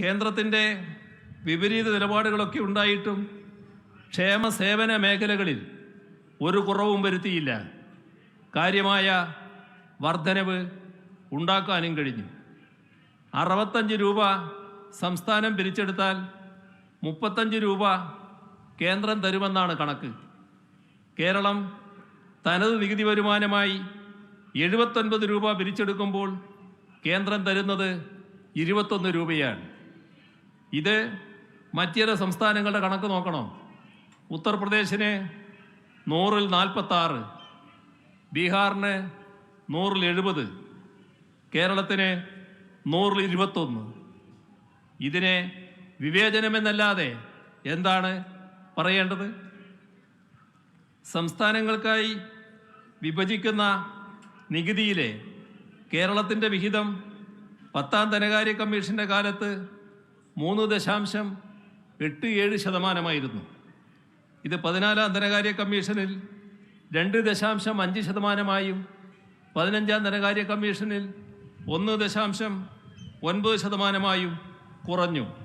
കേന്ദ്രത്തിന്റെ വിപരീത നിലപാടുകളൊക്കെ ഉണ്ടായിട്ടും ക്ഷേമ സേവന മേഖലകളിൽ ഒരു കുറവും വരുത്തിയില്ല. കാര്യമായ വർധനവ് ഉണ്ടാക്കാനും കഴിഞ്ഞു. അറുപത്തഞ്ച് രൂപ സംസ്ഥാനം പിരിച്ചെടുത്താൽ മുപ്പത്തഞ്ച് രൂപ കേന്ദ്രം തരുമെന്നാണ് കണക്ക്. കേരളം തനത് നികുതി വരുമാനമായി എഴുപത്തൊൻപത് രൂപ പിരിച്ചെടുക്കുമ്പോൾ കേന്ദ്രം തരുന്നത് ഇരുപത്തൊന്ന് രൂപയാണ്. ഇത് മറ്റിതര സംസ്ഥാനങ്ങളുടെ കണക്ക് നോക്കണം. ഉത്തർപ്രദേശിന് നൂറിൽ നാൽപ്പത്താറ് ബീഹാറിന് നൂറിൽ എഴുപത് കേരളത്തിന് നൂറിൽ ഇരുപത്തൊന്ന്. ഇതിനെ വിവേചനമെന്നല്ലാതെ എന്താണ് പറയേണ്ടത്? സംസ്ഥാനങ്ങൾക്കായി വിഭജിക്കുന്ന നികുതിയിലെ കേരളത്തിന്റെ വിഹിതം പത്താം ധനകാര്യ കമ്മീഷന്റെ കാലത്ത് മൂന്ന് ദശാംശം എട്ട് ഏഴ് ശതമാനമായിരുന്നു. ഇത് പതിനാലാം ധനകാര്യ കമ്മീഷനിൽ രണ്ട് ദശാംശം അഞ്ച് ശതമാനമായും പതിനഞ്ചാം ധനകാര്യ കമ്മീഷനിൽ ഒന്ന് ദശാംശം ഒൻപത് ശതമാനമായും കുറഞ്ഞു.